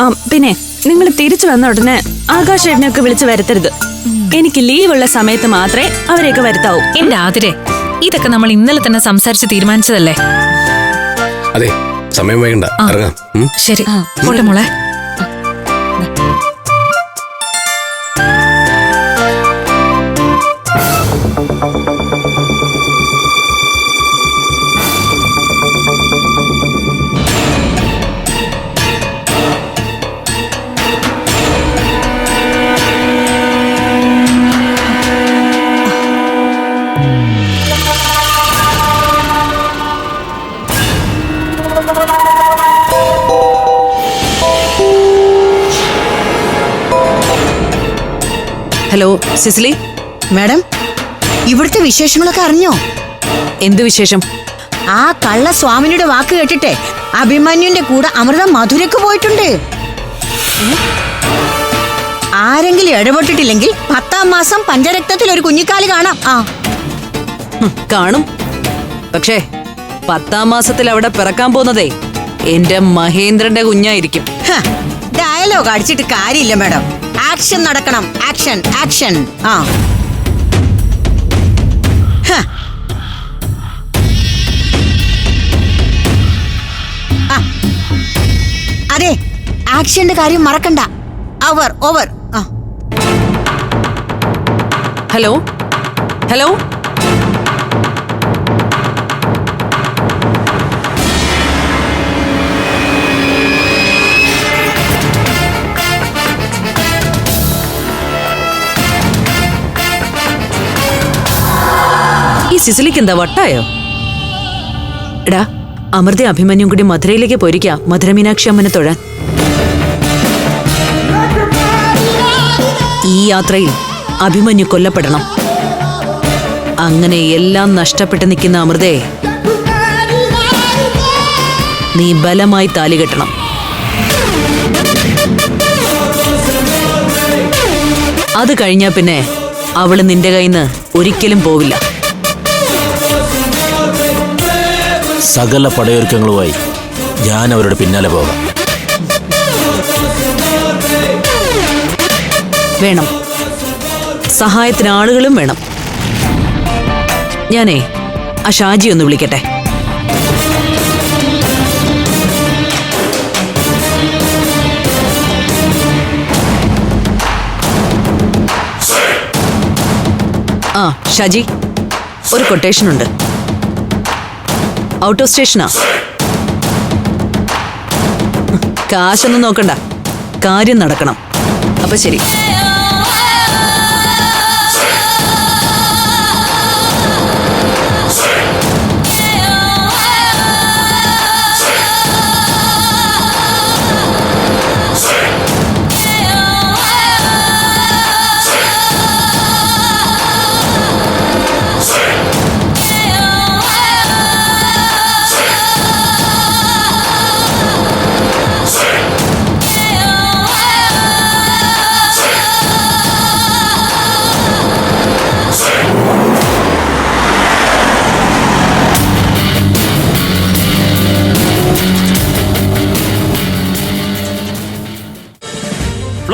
ആ പിന്നെ നിങ്ങൾ തിരിച്ചു വന്ന ഉടനെ ആകാശ് ആകാശേട്ടനെയൊക്കെ വിളിച്ചു വരുത്തരുത്. എനിക്ക് ലീവ് ഉള്ള സമയത്ത് മാത്രമേ അവരെയൊക്കെ വരുത്താവൂ. എന്റെ ആതിരെ ഇതൊക്കെ നമ്മൾ ഇന്നലെ തന്നെ സംസാരിച്ച് തീരുമാനിച്ചതല്ലേ? അതെ സമയം വൈകണ്ട. ഇറങ്ങാം. ശരി. പോട്ടെ മോളെ. ഹലോ സിസിലി? മാഡം ഇവിടുത്തെ വിശേഷങ്ങളൊക്കെ അറിഞ്ഞോ? എന്ത് വിശേഷം? ആ കള്ള സ്വാമിനിയുടെ വാക്ക് കേട്ടിട്ടെ അഭിമന്യുന്റെ കൂടെ അമൃത മധുരക്ക് പോയിട്ടുണ്ട്. ആരെങ്കിലും ഇടപെട്ടിട്ടില്ലെങ്കിൽ പത്താം മാസം പഞ്ചരക്തത്തിൽ ഒരു കുഞ്ഞിക്കാൽ കാണാം. ആ. കാണും. പക്ഷേ പത്താം മാസത്തിൽ അവിടെ പിറക്കാൻ പോകുന്നതേ എന്റെ മഹേന്ദ്രന്റെ കുഞ്ഞായിരിക്കും. ഡയലോഗ് അടിച്ചിട്ട് കാര്യമില്ല മാഡം. ആക്ഷൻ നടക്കണം. ആക്ഷൻ ആക്ഷൻ ആ. അതെ ആക്ഷന്റെ കാര്യം മറക്കണ്ട. അവർ ഓവർ ഹലോ ഹലോ സിസിലിക്ക് വട്ടായോ? എടാ അമൃത അഭിമന്യും കൂടി മധുരയിലേക്ക് പോയിരിക്കുക മധുര മീനാക്ഷി അമ്മനെ തൊഴാൻ. ഈ യാത്രയിൽ അഭിമന്യു കൊല്ലപ്പെടണം. അങ്ങനെ എല്ലാം നഷ്ടപ്പെട്ട് നിൽക്കുന്ന അമൃതയെ നീ ബലമായി താലി കെട്ടണം. അത് കഴിഞ്ഞാ പിന്നെ അവൾ നിന്റെ കയ്യിൽ നിന്ന് ഒരിക്കലും പോവില്ല. സകല പടയൊരുക്കങ്ങളുമായി ഞാൻ അവരുടെ പിന്നാലെ പോകാം. വേണം. സഹായത്തിന് ആളുകളും വേണം. ഞാനേ ആ ഷാജി ഒന്ന് വിളിക്കട്ടെ. ആ ഷാജി ഒരു കൊട്ടേഷൻ ഉണ്ട് ഔട്ട് ഓഫ് സ്റ്റേഷനാ കാശൊന്നും നോക്കണ്ട. കാര്യം നടക്കണം. അപ്പൊ ശരി.